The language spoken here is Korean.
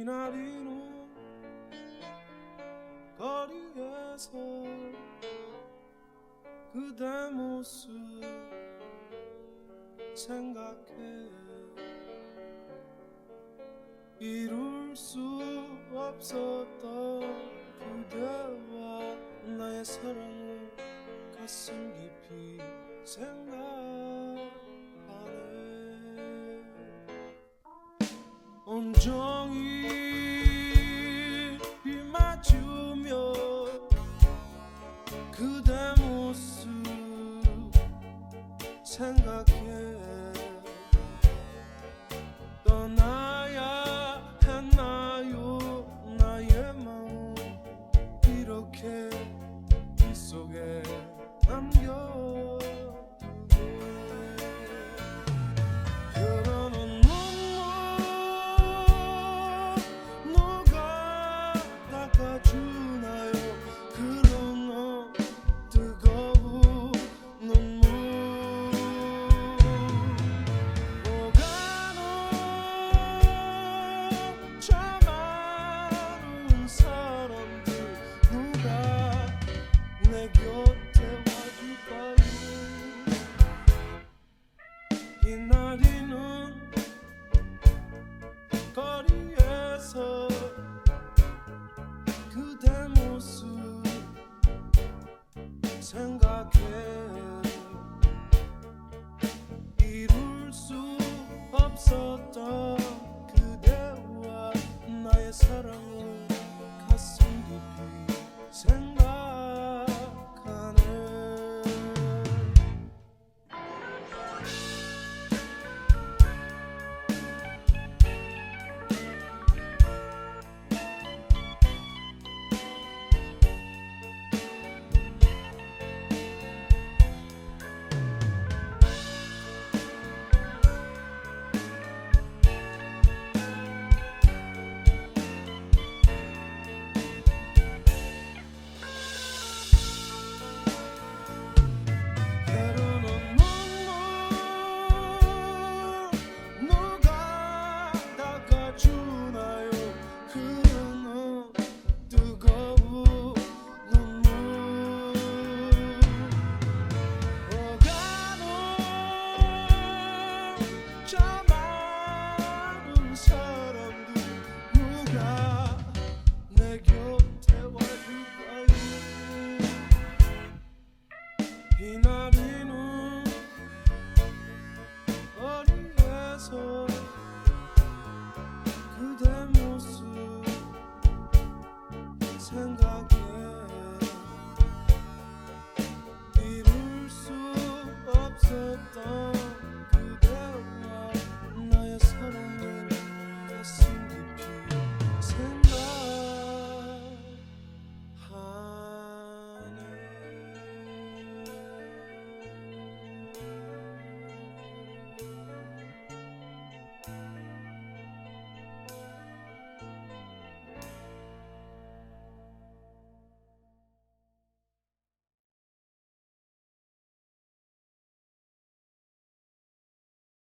지나리는 거리에서 그대 모습 생각해 이룰 수 없었던 그대와 나의 사랑을 가슴 깊이 생각하네. 온전 생각해. পাখে Peanut